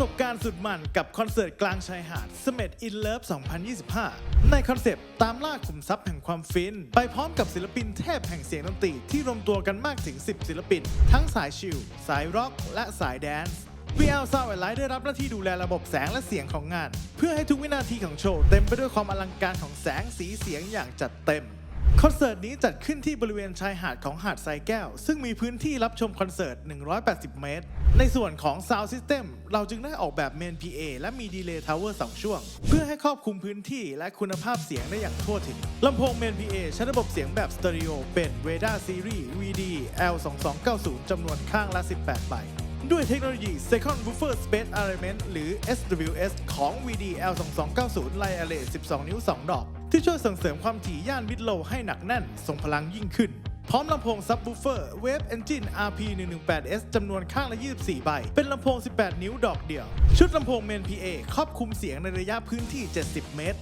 สบการณ์สุดมันกับคอนเสิร์ตกลางชายหาดเสม็ดอินเลิฟ2025 ในคอนเซปต์ตามล่าขุมทรัพย์แห่งความฟิน ไปพร้อมกับศิลปินเทพแห่งเสียงดนตรีที่รวมตัวกันมากถึง 10 ศิลปิน ทั้งสายชิล สายร็อก และสายแดนซ์ VL Sound and Light ได้รับหน้าที่ดูแลระบบแสงและเสียงของงาน เพื่อให้ทุกวินาทีของโชว์เต็มไปด้วยความอลังการของแสงสีเสียงอย่างจัดเต็ม คอนเสิร์ตนี้จัดขึ้นที่บริเวณชายหาดของหาดทรายแก้ว ซึ่งมีพื้นที่รับชมคอนเสิร์ต 180 เมตร ในส่วนของ Sound System เราจึงได้ออกแบบเมน PA และมีดีเลย์ทาวเวอร์2ช่วง เพื่อให้ครอบคลุมพื้นที่และคุณภาพเสียงได้อย่างทั่วถึงลำโพงเมน PA ใช้ระบบเสียงแบบสเตอริโอเป็น Veda Series VD L2290 จำนวนข้างละ 18 ใบด้วยเทคโนโลยี Second Woofer Space Arrangement หรือ SWS ของ VDL 2290 Line Array 12 นิ้ว 2 ดอก ที่ช่วยส่งเสริมความถี่ย่านมิดโลให้หนักแน่นส่งพลังยิ่งขึ้น พร้อมลำโพง Subwoofer Wave Engine RP 118S จำนวนข้างละ 24 ใบ เป็นลำโพง 18 นิ้วดอกเดียว ชุดลำโพง Main PA ครอบคลุมเสียงในระยะพื้นที่ 70 เมตร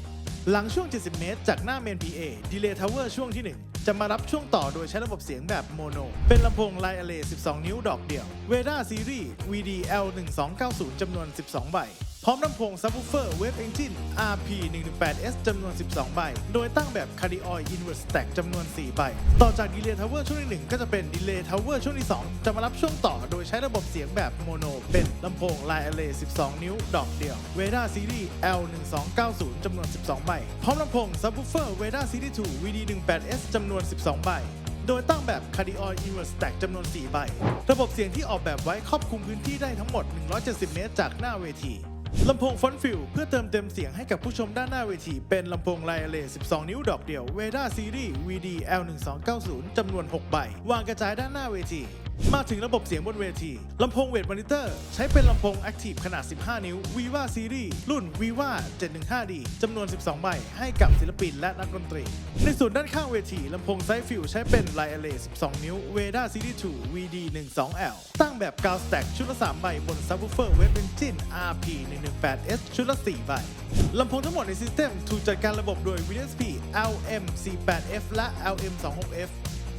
หลังช่วง 70 เมตร จากหน้าเมน PA Delay Tower ช่วงที่ 1 จะมารับช่วงต่อโดยใช้ระบบเสียงแบบโมโน เป็นลำโพง Line Array 12 นิ้วดอกเดี่ยว Veda Series VDL 1290 จำนวน 12 ใบ พร้อมลำโพง Subwoofer Wave Engine RP 118S จำนวน 12 ใบ โดยตั้งแบบ Cardioid Inverse Stack จำนวน 4 ใบ ต่อจาก Delay Tower ช่วงที่ 1 ก็จะเป็น Delay Tower ช่วงที่ 2 จะมารับช่วงต่อโดยใช้ระบบเสียงแบบโมโน เป็นลำโพง Line Array 12 นิ้ว ดอกเดียว Veda Series L1290 จำนวน 12 ใบ พร้อมลำโพง Subwoofer Veda Series 2 VD18S จำนวน 12 ใบโดยตั้งแบบ Cardioid Inverse Stack จำนวน 4 ใบ ระบบเสียงที่ออกแบบไว้ครอบคลุมพื้นที่ได้ทั้งหมด 170 เมตรจากหน้าเวที ลำโพงฟอนฟิลเพื่อเติมเต็มเสียงให้กับผู้ชมด้านหน้าเวที เป็นลำโพงไลอเล12 นิ้วดอกเดี่ยวเวด้าซีรีส์ VD L1290 จำนวน 6 ใบ วางกระจายด้านหน้าเวที มาถึงระบบเสียงบนเวที ลำโพงเวทมอนิเตอร์ ใช้เป็นลำโพง Active ขนาด 15 นิ้ว Viva Series รุ่น Viva 715D จำนวน 12 ใบ ให้กับศิลปินและนักดนตรี ในส่วนด้านข้างเวที ลำโพงไซฟิลใช้เป็นไลอเล12 นิ้ว Veda Series 2 VD 12L ตั้งแบบกาวสแต็กชุดละ 3 ใบ บน Subwoofer Wave Engine RP 118S ชุดละ 4 ใบ ลำโพงทั้งหมดในซิสเต็มถูกจัดการระบบโดย VSP LM48F และ LM26F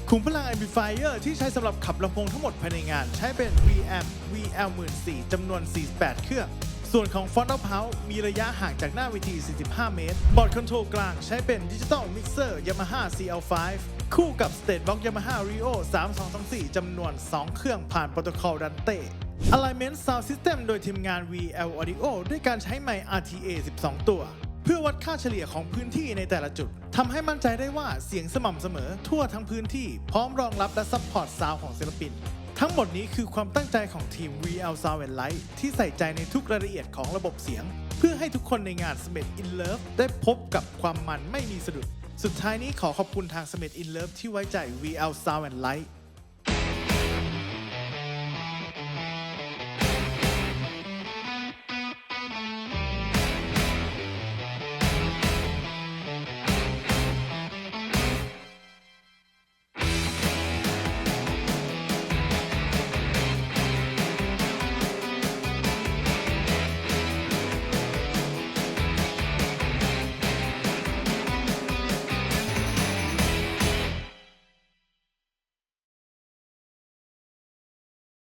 ขุมพลัง amplifier ที่ใช้สำหรับขับลำโพงทั้งหมดภายในงาน ใช้เป็น VM VL14 จำนวน 48 เครื่อง ส่วนของ Front of House มีระยะห่างจากหน้าเวที 45 เมตร บอร์ดคอนโทรลกลางใช้เป็น Digital Mixer Yamaha CL5 คู่กับ State Box Yamaha Rio 3224จำนวน 2 เครื่องผ่านโปรโตคอล Dante Alignment Sound System โดยทีมงาน VL Audio ด้วยการใช้ไมค์ RTA 12 ตัว เพื่อวัดค่าเฉลี่ยของพื้นที่ในแต่ละจุดทำให้มั่นใจได้ว่าเสียงสม่ำเสมอทั่วทั้งพื้นที่พร้อมรองรับและซัพพอร์ตซาวของศิลปิน ทั้งหมดนี้คือความตั้งใจของทีม VL Sound and Light ที่ใส่ใจในทุกรายละเอียดของระบบเสียง เพื่อให้ทุกคนในงาน s m e t in Love ได้พบกับความมันไม่มีสะดุด สุดท้ายนี้ขอขอบคุณทาง s m e t in Love ที่ไว้ใจ VL Sound and Light